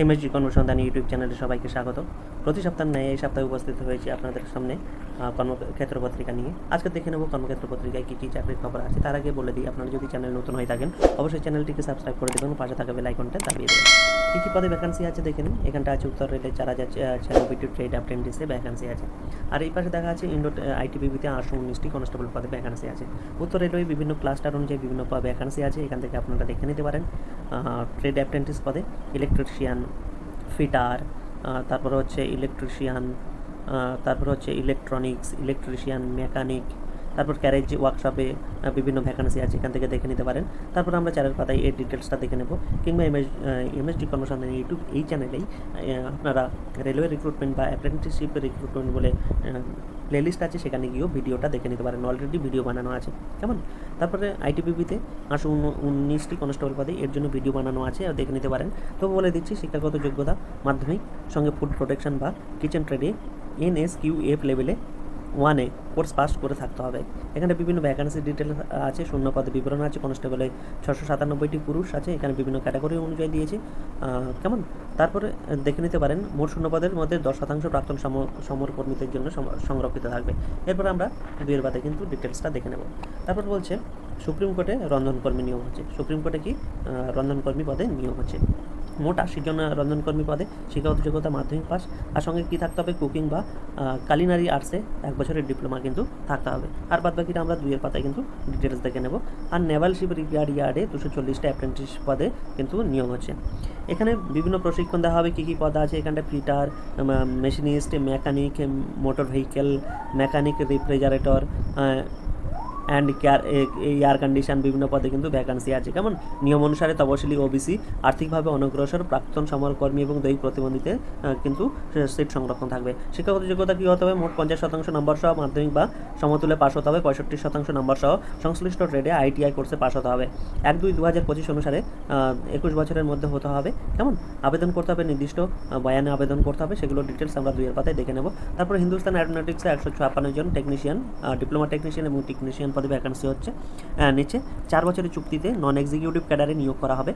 MSG কর্মসন্ধান YouTube চ্যানেলে সবাইকে স্বাগত। প্রতি সপ্তাহ ন্যায় এই সপ্তাহে উপস্থিত হয়েছি আপনাদের সামনে কর্মক্ষেত্র পত্রিকা নিয়ে। আজকে দেখে নেব কর্মক্ষেত্র পত্রিকায় কী কী চাকরির খবর আছে। তার আগে বলে দিই, আপনারা যদি চ্যানেল নতুন হয়ে থাকেন, অবশ্যই চ্যানেলটিকে সাবস্ক্রাইব করে দেবেন, পাশে থাকা বেল আইকনটা দাবিয়ে দেবেন। কী কী পদে ভ্যাকান্সি আছে, দেখে নিন। এখানটা আছে উত্তর রেলের চার হাজার ছিয়ানব্বই ট্রেড অ্যাপ্রেন্টিসে ভ্যাকান্সি আছে। আর এই পাশে দেখা আছে ইন্ডো আইটিবিবিতে আটশো উনিশটি কনস্টেবল পদে ভ্যাকান্সি আছে। উত্তর রেলওয়ে বিভিন্ন ক্লাস্টার অনুযায়ী বিভিন্ন পদে ভ্যাকান্সি আছে। এখান থেকে আপনারা দেখে নিতে পারেন। ট্রেড অ্যাপ্রেন্টিস পদে ইলেকট্রিশিয়ান ফিটার তারপর হচ্ছে ইলেকট্রিশিয়ান তারপর হচ্ছে ইলেকট্রনিক্স ইলেকট্রিশিয়ান মেকানিক তারপর ক্যারেজ ওয়ার্কশপে বিভিন্ন ভ্যাকান্সি আছে, এখান থেকে দেখে নিতে পারেন। তারপর আমরা চারের পাতায় এই ডিটেলসটা দেখে নেব। কিংবা এমএস এমএসডি কর্মসন্ধান ইউটিউব এই চ্যানেলেই আপনারা রেলওয়ে রিক্রুটমেন্ট বা অ্যাপ্রেন্টিসশিপ রিক্রুটমেন্ট বলে প্লেলিস্ট আছে, সেখানে গিয়েও ভিডিওটা দেখে নিতে পারেন। অলরেডি ভিডিও বানানো আছে। কেমন? তারপরে আইটিপিপিতে আটশো উনিশটি কনস্টেবল পদে, এর জন্য ভিডিও বানানো আছে, আর দেখে নিতে পারেন। তো বলে দিচ্ছি, শিক্ষাগত যোগ্যতা, মাধ্যমিক, সঙ্গে ফুড প্রোটেকশন বা কিচেন ট্রেডে এন এস কিউ এফ লেভেলে ওয়ানে কোর্স পাস করে থাকতে হবে। এখানে বিভিন্ন ভ্যাকান্সি ডিটেল আছে, শূন্য পদে বিবরণ আছে কনস্টেবলে ছশো সাতানব্বইটি পুরুষ আছে, এখানে বিভিন্ন ক্যাটাগরি অনুযায়ী দিয়েছে। কেমন? তারপরে দেখে নিতে পারেন, মোট শূন্য পদের মধ্যে দশ শতাংশ প্রাক্তন সমর কর্মীদের জন্য সংরক্ষিত থাকবে। এরপর আমরা দুইয়ের বাদে কিন্তু ডিটেলসটা দেখে নেব। তারপর বলছে সুপ্রিম কোর্টে রন্ধনকর্মী নিয়োগ হচ্ছে। সুপ্রিম কোর্টে কি রন্ধনকর্মী পদে নিয়োগ হচ্ছে। মোট আশি জন রন্ধনকর্মী পদে শিক্ষাগত যোগ্যতা মাধ্যমিক পাস। আর সঙ্গে কী থাকতে হবে? কুকিং বা কালিনারি আর্টসে এক বছরের ডিপ্লোমা কিন্তু থাকতে হবে। আর বাদ বাকিটা আমরা দুইয়ের পাতায় কিন্তু ডিটেলস দেখে নেব। আর নেভাল শিপ রিপেয়ার ইয়ার্ডে দুশো চল্লিশটা অ্যাপ্রেন্টিস পদে কিন্তু নিয়োগ হচ্ছে। এখানে বিভিন্ন প্রশিক্ষণ দেওয়া হবে। কী কী পদ আছে? এখানটা fitter machinist mechanic motor vehicle mechanic refrigerator and care air condition বিভিন্ন পদে কিন্তু ভ্যাকান্সি আছে। কেমন? নিয়ম অনুসারে তপশিলি ওবিসি আর্থিকভাবে অনগ্রসর প্রাক্তন সমরকর্মী এবং দৈহিক প্রতিবন্ধীতে কিন্তু সিট সংরক্ষণ থাকবে। শিক্ষাগত যোগ্যতা কী হতে হবে? মোট পঞ্চাশ শতাংশ নম্বর সহ মাধ্যমিক বা সমতুলে পাশ হতে হবে। পঁয়ষট্টি শতাংশ নম্বর সহ সংশ্লিষ্ট ট্রেডে আইটিআই কোর্সে পাশ হতে হবে। এক দুই দু হাজার পঁচিশ অনুসারে একুশ বছরের মধ্যে হতে হবে। কেমন? আবেদন করতে হবে, নির্দিষ্ট বয়ানে আবেদন করতে হবে। সেগুলো ডিটেলস আমরা দুইয়ের পাতায় দেখে নেব। তারপর হিন্দুস্তান অ্যারোনটিক্সে একশো ছাপ্পান্ন জন টেকনিশিয়ান ডিপ্লোমা টেকনিশিয়ান এবং টেকনিশিয়ান পদে ভ্যাকান্সি হচ্ছে। নিচে চার বছরের চুক্তিতে নন এক্সিকিউটিভ ক্যাডারে নিয়োগ করা হবে।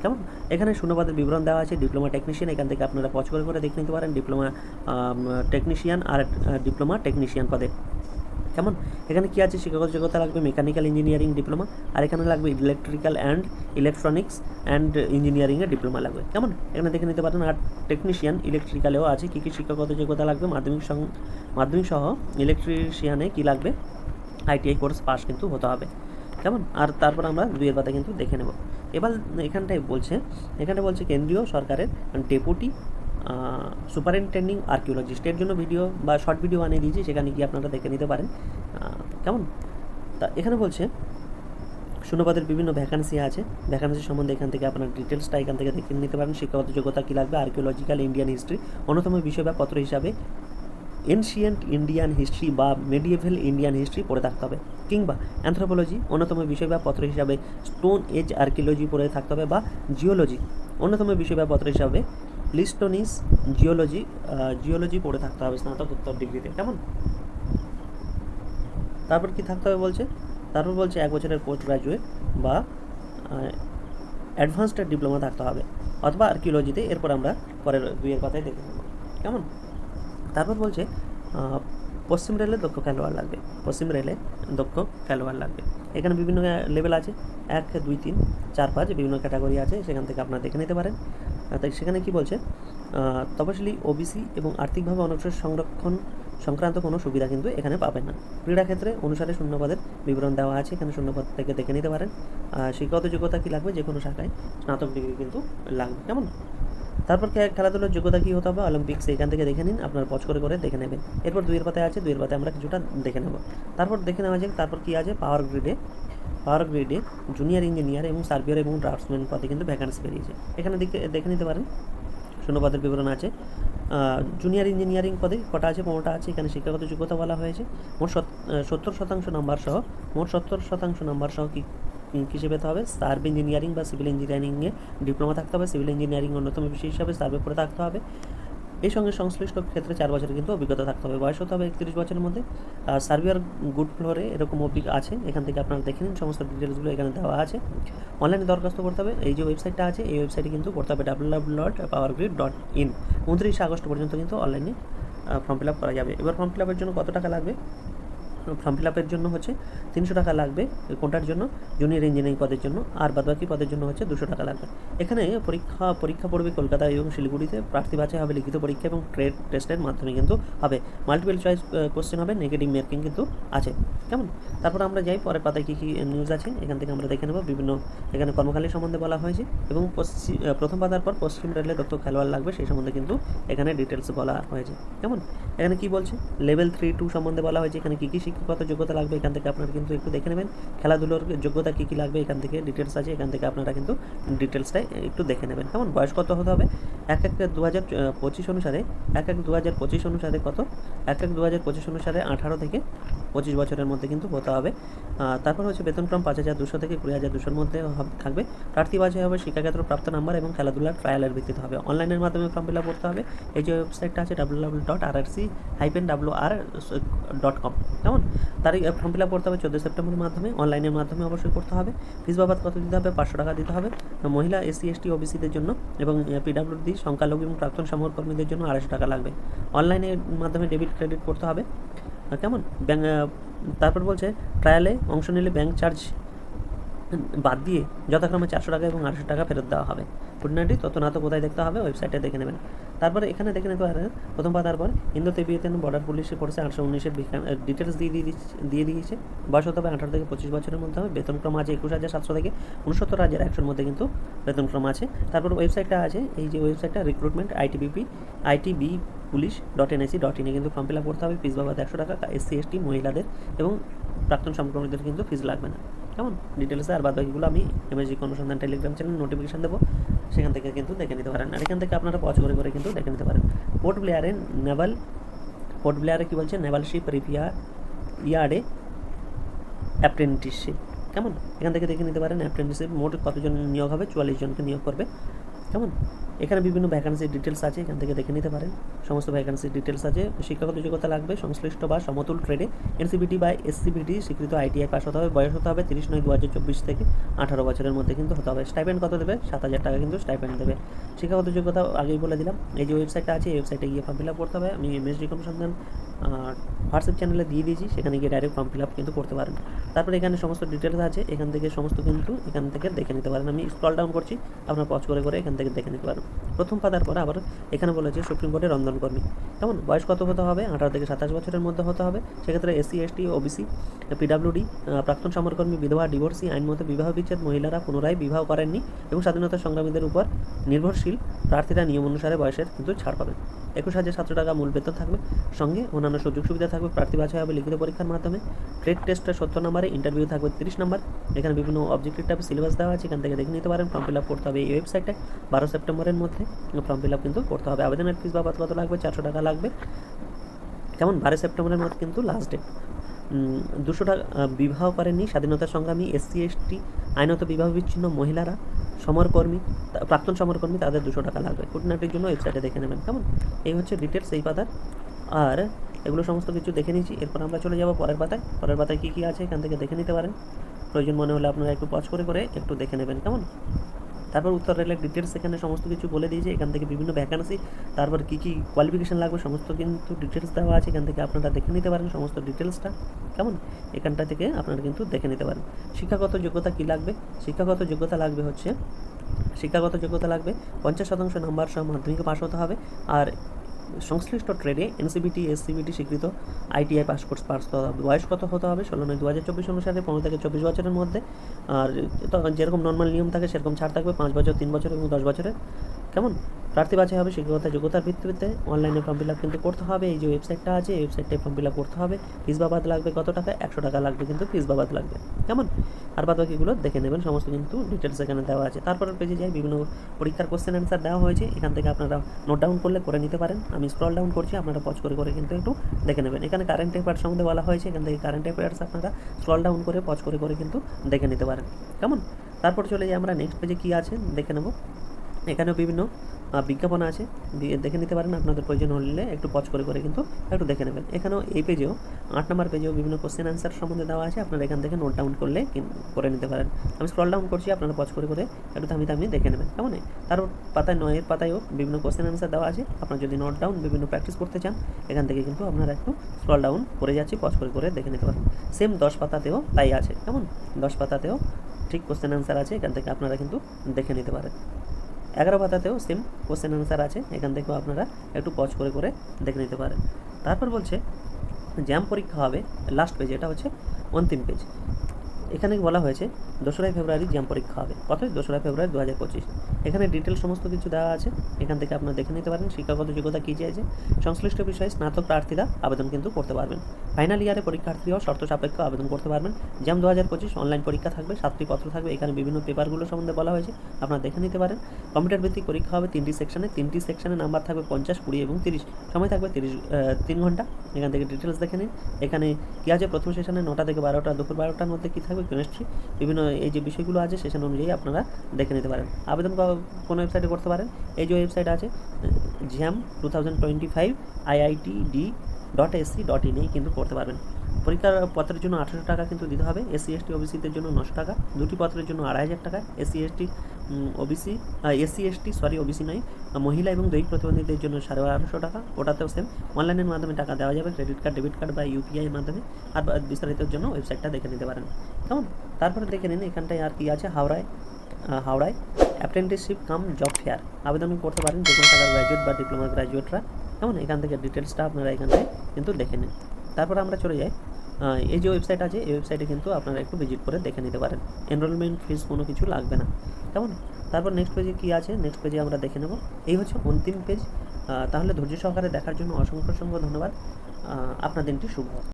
কেমন? এখানে শূন্যপদের বিবরণ দেওয়া আছে ডিপ্লোমা টেকনিশিয়ান এখান থেকে আপনারা পছ করে দেখে নিতে পারেন। ডিপ্লোমা টেকনিশিয়ান আর ডিপ্লোমা টেকনিশিয়ান পদে। কেমন? এখানে কি আছে? শিক্ষাগত যোগ্যতা লাগবে মেকানিক্যাল ইঞ্জিনিয়ারিং ডিপ্লোমা আর এখানে লাগবে ইলেকট্রিক্যাল অ্যান্ড ইলেকট্রনিক্স অ্যান্ড ইঞ্জিনিয়ারিংয়ের ডিপ্লোমা লাগবে। কেমন? এখানে দেখে নিতে পারেন, আর টেকনিশিয়ান ইলেকট্রিক্যালেও আছে। কী কী শিক্ষাগত যোগ্যতা লাগবে? মাধ্যমিক মাধ্যমিক সহ ইলেকট্রিশিয়ানে কি লাগবে? আইটিআই কোর্স পাস কিন্তু হতে হবে। কেমন? আর তারপর আমরা দুইয়ের পাতা কিন্তু দেখে নেব। এবার এখানটায় বলছে, এখানে বলছে কেন্দ্রীয় সরকারের ডেপুটি সুপারিনটেন্ডিং আর্কিওলজিস্ট। এর জন্য ভিডিও বা শর্ট ভিডিও বানিয়ে দিয়েছি, সেখানে গিয়ে আপনারা দেখে নিতে পারেন। কেমন? তা এখানে বলছে শূন্যপদের বিভিন্ন ভ্যাকান্সি আছে। ভ্যাকান্সি সম্বন্ধে এখান থেকে আপনার ডিটেলসটা এখান থেকে দেখে নিতে পারেন। শিক্ষাগত যোগ্যতা কী লাগবে? আর্কিওলজিক্যাল ইন্ডিয়ান হিস্ট্রি অন্যতম বিষয় বা পত্র হিসাবে এনশিয়েন্ট ইন্ডিয়ান হিস্ট্রি বা মেডিয়েভেল ইন্ডিয়ান হিস্ট্রি পড়ে থাকতে হবে, কিংবা অ্যান্থ্রোপোলজি অন্যতম বিষয় বা পত্র হিসাবে স্টোন এজ আর্কিওলজি পড়ে থাকতে হবে বা জিওলজি অন্যতম বিষয় বা পত্র হিসাবে লিস্টোনিস জিওলজি জিওলজি পড়ে থাকতে হবে স্নাতকোত্তর ডিগ্রিতে, কেমন? তারপর কি থাকতে হবে বলছে? তারপর বলছে এক বছরের পোস্ট গ্রাজুয়েট বা অ্যাডভান্সড ডিপ্লোমা থাকতে হবে, অথবা আর্কিওলজিতে এরপর আমরা পরের দুইয়ের কথাই দেখে নেব, কেমন? তারপর বলছে পশ্চিম রেলে দক্ষ খেলোয়াড় লাগবে। পশ্চিম রেলে দক্ষ খেলোয়াড় লাগবে। এখানে বিভিন্ন লেভেল আছে, এক, দুই, তিন, চার, পাঁচ বিভিন্ন ক্যাটাগরি আছে, সেখান থেকে আপনারা দেখে নিতে পারেন। তাই সেখানে কি বলছে তপশিলি ওবিসি এবং আর্থিকভাবে অনগ্রসর সংরক্ষণ সংক্রান্ত কোনো সুবিধা কিন্তু এখানে পাবেন না। ক্রীড়া ক্ষেত্রে অনুসারে শূন্যপদের বিবরণ দেওয়া আছে, এখানে শূন্যপদ থেকে দেখে নিতে পারেন। শিক্ষাগত যোগ্যতা কী লাগবে যে কোনো শাখায় স্নাতক ডিগ্রি কিন্তু লাগবে। কেমন? তারপর খেলাধুলার যোগ্যতা কী হতে হবে? অলিম্পিক্স এখান থেকে দেখে নিন, আপনার পছ করে করে দেখে নেবেন। এরপর দুইয়ের পাতায় আছে দুইয়ের পাতায় আমরা কিছুটা দেখে নেব। তারপর দেখে নেওয়া যাক, তারপর কী আছে? পাওয়ার গ্রিডে পাওয়ার গ্রিডে জুনিয়র ইঞ্জিনিয়ার এবং সার্ভিয়ার এবং ড্রাফটসম্যান পদে কিন্তু ভ্যাকান্সি বেরিয়েছে। এখানে দেখে দেখে নিতে পারেন। শূন্য পদের বিবরণ আছে। জুনিয়র ইঞ্জিনিয়ারিং পদে কটা আছে? পনেরোটা আছে, এখানে শিক্ষাগত যোগ্যতা বলা হয়েছে। মোট সত্তর শতাংশ নাম্বার সহ মোট সত্তর শতাংশ নাম্বার সহ কি- কিসে পেতে হবে। সার্ভ ইঞ্জিনিয়ারিং বা সিভিল ইঞ্জিনিয়ারিংয়ে ডিপ্লোমা থাকতে হবে। সিভিল ইঞ্জিনিয়ারিং অন্যতম বিষয় হিসাবে সার্ভে পড়ে থাকতে হবে। এই সঙ্গে সংশ্লিষ্ট ক্ষেত্রে চার বছরের কিন্তু অভিজ্ঞতা থাকতে হবে। বয়স হতে হবে একত্রিশ বছরের মধ্যে। আর সার্ভিয়ার গুড ফ্লোরে এরকম অভিজ্ঞ আছে। এখান থেকে আপনারা দেখে নিন। সমস্ত ডিটেলসগুলো এখানে দেওয়া আছে। অনলাইনে দরখাস্ত করতে হবে। এই যে ওয়েবসাইটটা আছে, এই ওয়েবসাইটে কিন্তু করতে হবে W W dot power grid dot in উনত্রিশে আগস্ট পর্যন্ত কিন্তু অনলাইনে ফর্ম ফিল আপ করা যাবে। এবার ফর্ম ফিল আপের জন্য কত টাকা লাগবে? ফর্ম ফিল আপের জন্য হচ্ছে তিনশো টাকা লাগবে কোনটার জন্য? জুনিয়র ইঞ্জিনিয়ারিং পদের জন্য, আর বাদবাকি পদের জন্য হচ্ছে দুশো টাকা লাগবে। এখানে পরীক্ষা পরীক্ষা পড়বে কলকাতা এবং শিলিগুড়িতে। প্রার্থী বাছাই হবে লিখিত পরীক্ষা এবং ট্রেড টেস্টের মাধ্যমে কিন্তু হবে। মাল্টিপল চয়েস কোশ্চেন হবে নেগেটিভ মার্কিং কিন্তু আছে। কেমন? তারপর আমরা যাই, পরের পাতায় কী কী নিউজ আছে? এখান থেকে আমরা দেখে নেব বিভিন্ন, এখানে কর্মখালী সম্বন্ধে বলা হয়েছে এবং পশ্চিম প্রথম পাতার পর পশ্চিম রেলে দক্ষ খেলোয়াড় লাগবে, সেই সম্বন্ধে কিন্তু এখানে ডিটেলস বলা হয়েছে। কেমন? এখানে কি বলছে? লেভেল থ্রি টু সম্বন্ধে বলা হয়েছে। এখানে কী কী শিক্ষাগত যোগ্যতা লাগবে এখান থেকে আপনারা কিন্তু একটু দেখে নেবেন। খেলাধুলোর যোগ্যতা কী কী লাগবে এখান থেকে ডিটেলস আছে, এখান থেকে আপনারা কিন্তু ডিটেলসটাই একটু দেখে নেবেন। কেমন? বয়স কত হতে হবে? এক এক দু হাজার পঁচিশ অনুসারে, এক এক দু হাজার পঁচিশ অনুসারে কত? এক এক দু হাজার পঁচিশ অনুসারে আঠারো থেকে পঁচিশ বছরের মধ্যে কিন্তু হতে হবে। তারপর হচ্ছে বেতনক্রম পাঁচ হাজার দুশো থেকে কুড়ি হাজার দুশোর মধ্যে থাকবে। প্রার্থী বাছাই হবে শিক্ষাক্ষেত্র প্রাপ্ত নাম্বার এবং খেলাধুলার ট্রায়ালের ভিত্তিতে হবে। অনলাইনের মাধ্যমে ফর্ম ফিল আপ করতে হবে। এই যে ওয়েবসাইটটা আছে W W dot R R C hyphen W R dot com কেমন তারই ফর্ম ফিল আপ করতে হবে চোদ্দোই সেপ্টেম্বরের মাধ্যমে। অনলাইনের মাধ্যমে অবশ্যই করতে হবে। ফিস বাবদ কত দিতে হবে? পাঁচশো টাকা দিতে হবে। মহিলা এসসি, এসটি, ওবিসিদের জন্য এবং পিডাব্লিউডি সংখ্যালঘু এবং প্রাক্তন সমরকর্মীদের জন্য আড়াইশো টাকা লাগবে। অনলাইনের মাধ্যমে ডেবিট, ক্রেডিট করতে হবে। কেমন? ব্যাঙ্ক তারপর বলছে, ট্রায়ালে অংশ নিলে ব্যাংক চার্জ বাদ দিয়ে যথাক্রমে চারশো টাকা এবং আড়াইশো টাকা ফেরত দেওয়া হবে। খুঁটিনাটি তত না তো কোথায় দেখতে হবে, ওয়েবসাইটে দেখে নেবেন। তারপরে এখানে দেখে নিতে পারেন প্রথম পাতার পর ইন্দো তেবিয়েতেন বর্ডার পুলিশে পড়ছে আটশো উনিশের ডিটেলস দিয়ে দিয়ে দিয়ে দিয়েছে। বয়স হতে হবে আঠারো থেকে পঁচিশ বছরের মধ্যে হবে। বেতনক্রম আছে একুশ হাজার সাতশো থেকে উনসত্তর হাজার একশোর মধ্যে কিন্তু বেতনক্রম আছে। তারপর ওয়েবসাইটটা আছে, এই যে ওয়েবসাইটটা recruitment ITBP ITB police dot N NIC dot ইনে কিন্তু ফর্ম ফিল আপ করতে হবে। ফিস বাবদ একশো টাকা এসসি এসটি মহিলাদের এবং প্রাক্তন সংক্রমিতদের কিন্তু ফিস লাগবে না। কেমন? ডিটেলসে আর বাদ বাকিগুলো আমি এমএসজি অনুসন্ধান টেলিগ্রাম চ্যানেল নোটিফিকেশান দেবো। সেখান থেকে কিন্তু দেখে নিতে পারেন। আর এখান থেকে আপনারা পজ করে করে কিন্তু দেখে নিতে পারেন। পোর্ট ব্লেয়ারে নেভাল পোর্ট ব্লেয়ারে কী বলছে? নেভাল শিপ রিপিয়ার ইয়ার্ডে অ্যাপ্রেন্টিসশিপ কেমন? এখান থেকে দেখে নিতে পারেন অ্যাপ্রেন্টিসশিপ মোট কতজন নিয়োগ হবে? চুয়াল্লিশ জনকে নিয়োগ করবে। কেমন? এখানে বিভিন্ন ভ্যাকান্সির ডিটেলস আছে, এখান থেকে দেখে নিতে পারেন। সমস্ত ভ্যাকান্সির ডিটেলস আছে। শিক্ষাগত যোগ্যতা লাগবে, সংশ্লিষ্ট বা সমতুল ট্রেডে এনসিবিটি বা এসসিবিটি স্বীকৃত আইটিআই পাস হতে হবে, বয়স হতে হবে তিরিশ নয় দু হাজার চব্বিশ থেকে আঠারো বছরের মধ্যে কিন্তু হতে হবে। স্টাইপেন্ড কত দেবে? সাত হাজার টাকা কিন্তু স্টাইপেন্ড দেবে। শিক্ষাগত যোগ্যতা আগেই বলে দিলাম। এই যে ওয়েবসাইটটা আছে, এই ওয়েবসাইটে গিয়ে ফর্ম ফিল আপ করতে হবে। আমি এমএসডি অনুসন্ধান হোয়াটসঅ্যাপ চ্যানেলে দিয়ে দিয়েছি। সেখানে গিয়ে ডাইরেক্ট ফর্ম ফিল আপ কিন্তু করতে পারেন। তারপরে এখানে সমস্ত ডিটেলস আছে। এখান থেকে সমস্ত কিন্তু এখান থেকে দেখে নিতে পারেন। আমি স্ক্রল ডাউন করছি। আপনার পজ করে করে এখান থেকে দেখে নিতে পারেন। প্রথম পাতার পর আবার এখানে বলেছে সুপ্রিম কোর্টের রন্ধনকর্মী কেমন? বয়স কত হতে হবে? আঠারো থেকে সাতাশ বছরের মধ্যে হতে হবে। সেক্ষেত্রে এসসি, এসটি, ওবিসি, পিডাব্লিউডি প্রাক্তন সমরকর্মী, বিধবা, ডিভোর্সি আইন মতো বিবাহ বিচ্ছেদ, মহিলারা পুনরায় বিবাহ করেননি এবং স্বাধীনতা সংগ্রামীদের উপর নির্ভরশীল প্রার্থীরা নিয়ম অনুসারে বয়সের কিন্তু ছাড় পাবেন। একুশ হাজার সাতশো টাকা মূল বেতন থাকবে। সঙ্গে অন্যান্য সুযোগ সুবিধা থাকবে। প্রার্থী বাছাই হবে লিখিত পরীক্ষার মাধ্যমে। ট্রেড টেস্টের সত্তর নম্বরে ইন্টারভিউ থাকবে তিরিশ নম্বর। এখানে বিভিন্ন অবজেক্টিভ টাইপ সিলেবাস দেওয়া আছে, এখান থেকে দেখে নিতে পারেন। ফর্ম ফিল আপ করতে হবে এই ওয়েবসাইটে বারো সেপ্টেম্বরের মধ্যে ফর্ম ফিল আপ কিন্তু করতে হবে। আবেদনের ফিস বাবদ কত লাগবে? চারশো টাকা লাগবে। কেমন? বারো সেপ্টেম্বরের মধ্যে কিন্তু লাস্ট ডেট দুশো টাকা বিবাহ করেননি। স্বাধীনতা সংগ্রামী এসসি এসটি আইনত বিবাহ বিচ্ছিন্ন মহিলারা। সমরকর্মী প্রাক্তন সমরকর্মী তাদের দুশো টাকা লাগবে। খুঁটিনাটির জন্য ওয়েবসাইটে দেখে নেবেন, কেমন? এই হচ্ছে ডিটেলস এই পাতার। আর এগুলো সমস্ত কিছু দেখে নিয়েছি, এরপর আমরা চলে যাব পরের পাতায়। পরের পাতায় কী কী আছে এখান থেকে দেখে নিতে পারেন। প্রয়োজন মনে হলে আপনারা একটু পজ করে করে একটু দেখে নেবেন, কেমন? তারপর উত্তর রেলের ডিটেলস এখানে সমস্ত কিছু বলে দিয়েছে। এখান থেকে বিভিন্ন ভ্যাকান্সি তারপর কী কী কোয়ালিফিকেশান লাগবে সমস্ত কিন্তু ডিটেলস দেওয়া আছে। এখান থেকে আপনারা দেখে নিতে পারেন সমস্ত ডিটেলসটা কেমন? এখানটা থেকে আপনারা কিন্তু দেখে নিতে পারেন। শিক্ষাগত যোগ্যতা কী লাগবে? শিক্ষাগত যোগ্যতা লাগবে হচ্ছে, শিক্ষাগত যোগ্যতা লাগবে পঞ্চাশ শতাংশ নাম্বার সহ মাধ্যমিকে পাশ হতে হবে। আর সংশ্লিষ্ট ট্রেডে এনসিবিটি এসসিবিটি স্বীকৃত আইটিআই পাস কোর্স পাস বয়স কত হতে হবে? ষোলো নয় দু হাজার চব্বিশ অনুসারে পনেরো থেকে চব্বিশ বছরের মধ্যে। আর যেরকম নর্মাল নিয়ম থাকে, সেরকম ছাড় থাকবে পাঁচ বছর, তিন বছর এবং দশ বছরের কেমন? প্রার্থী বাছাই হবে, শিক্ষকতা, যোগ্যতার ভিত্তিতে অনলাইনে ফর্ম ফিল আপ কিন্তু করতে হবে। এই যে ওয়েবসাইটটা আছে, এই ফর্ম ফিল আপ করতে হবে। ফিস বাবাদ লাগবে কত টাকা? একশো টাকা লাগবে কিন্তু ফিস বাবাদ লাগবে। কেমন? আর বাদ বাকিগুলো দেখে নেবেন, সমস্ত কিন্তু ডিটেলস এখানে দেওয়া আছে। তারপরের পেজে যাই, বিভিন্ন পরীক্ষার কোশ্চেন অ্যান্সার দেওয়া হয়েছে। এখান থেকে আপনারা নোট ডাউন করলে করে নিতে পারেন। আমি স্ক্রল ডাউন করছি, আপনারা পজ করে করে কিন্তু একটু দেখে নেবেন। এখানে কারেন্ট অ্যাফেয়ার্স সম্বন্ধে বলা হয়েছে। এখান থেকে কারেন্ট অ্যাফেয়ার্স আপনারা স্ক্রল ডাউন করে পজ করে করে কিন্তু দেখে নিতে পারেন। কেমন? তারপর চলে যাই আমরা নেক্সট পেজে কী আছে, দেখে নেব। এখানেও বিভিন্ন বিজ্ঞাপন আছে। দেখে নিতে পারেন আপনাদের প্রয়োজন হলে একটু পজ করে করে কিন্তু একটু দেখে নেবেন। এখানেও এই পেজেও, আট নম্বর পেজেও বিভিন্ন কোশ্চেন অ্যান্সার সম্বন্ধে দেওয়া আছে। আপনারা এখান থেকে নোট ডাউন করলে করে নিতে পারেন। আমি স্ক্রল ডাউন করছি, আপনারা পজ করে করে একটু থামি থামিয়ে দেখে নেবেন। কেমন? তারপর পাতায় নয়ের পাতায়ও বিভিন্ন কোশ্চেন অ্যান্সার দেওয়া আছে। আপনারা যদি নোট ডাউন বিভিন্ন প্র্যাকটিস করতে চান, এখান থেকে কিন্তু আপনারা একটু স্ক্রল ডাউন করে যাচ্ছি, পজ করে করে দেখে নিতে পারেন। সেম দশ পাতাতেও তাই আছে। কেমন? দশ পাতাতেও ঠিক কোশ্চেন অ্যান্সার আছে। এখান থেকে আপনারা কিন্তু দেখে নিতে পারেন। এগারো পাতাতেও সেম কোশ্চেন অ্যান্সার আছে, এখান থেকেও আপনারা একটু পজ করে করে দেখে নিতে পারেন। তারপর বলছে জ্যাম পরীক্ষা হবে লাস্ট পেজ এটা হচ্ছে অন্তিম পেজ এখানে বলা হয়েছে, দোসরাই ফেব্রুয়ারি জ্যাম পরীক্ষা হবে। কত দোসরা ফেব্রুয়ারি দু হাজার পঁচিশ। এখানে ডিটেল সমস্ত কিছু দেওয়া আছে। এখান থেকে আপনারা দেখে নিতে পারেন শিক্ষাগত যোগ্যতা কী চেয়েছে সংশ্লিষ্ট বিষয়ে স্নাতক প্রার্থীরা আবেদন কিন্তু করতে পারবেন। ফাইনাল ইয়ারে পরীক্ষার্থীরাও শর্ত সাপেক্ষ আবেদন করতে পারবেন। জ্যাম দু হাজার পঁচিশ অনলাইন পরীক্ষা থাকবে, সাতটি পত্র থাকবে, এখানে বিভিন্ন পেপারগুলো সম্বন্ধে বলা হয়েছে, আপনারা দেখে নিতে পারেন। কম্পিউটার ভিত্তিক পরীক্ষা হবে তিনটি সেকশনে তিনটি সেকশনে নাম্বার থাকবে পঞ্চাশ, কুড়ি এবং তিরিশ। সময় থাকবে তিরিশ তিন ঘণ্টা। এখান থেকে ডিটেলস দেখে নিন। এখানে কী আছে? প্রথম সেশনে নটা থেকে বারোটা, দুপুর বারোটার মধ্যে কী থাকবে? কেমিস্ট্রি বিভিন্ন এই যে বিষয়গুলো আছে সেশন অনুযায়ী আপনারা দেখে নিতে পারেন। আবেদন কোন ওয়েবসাইটে করতে পারেন। এই যে ওয়েবসাইট আছে JAM two thousand twenty five IIT D dot SC dot ইনেই কিন্তু করতে পারবেন। পরীক্ষার পত্রের জন্য আঠারো টাকা কিন্তু দিতে হবে। এসসি এসটি ওবিসিদের জন্য নশো টাকা। দুটি পত্রের জন্য আড়াই হাজার টাকা। SC ST OBC SC ST sorry OBC নয় মহিলা এবং দৈহিক প্রতিবন্ধীদের জন্য সাড়ে বারোশো টাকা। ওটাতেও সেম অনলাইনের মাধ্যমে টাকা দেওয়া যাবে। ক্রেডিট কার্ড ডেবিট কার্ড বা ইউপিআই এর মাধ্যমে। আর বিস্তারিতের জন্য ওয়েবসাইটটা দেখে নিতে পারেন। কেমন? তারপরে দেখে নিন, এখানটায় আর কি আছে? হাওড়ায় হাওড়ায়। অ্যাপ্রেন্টিসশিপ কাম জব ফেয়ার আবেদন করতে পারেন যে কোনো টাকার গ্র্যাজুয়েট বা ডিপ্লোমা গ্র্যাজুয়েটরা কেমন এখান থেকে ডিটেলসটা আপনারা এখান থেকে কিন্তু দেখে নিন। তারপর আমরা চলে যাই। এই যে ওয়েবসাইট আছে, এই ওয়েবসাইটে কিন্তু আপনারা একটু ভিজিট করে দেখে নিতে পারেন। এনরোলমেন্ট ফিস কোনো কিছু লাগবে না। কেমন? তারপর নেক্সট পেজে কী আছে? নেক্সট পেজে আমরা দেখে নেব। এই হচ্ছে অন্তিম পেজ তাহলে ধৈর্য সহকারে দেখার জন্য অসংখ্য অসংখ্য ধন্যবাদ। আপনার দিনটি শুভ।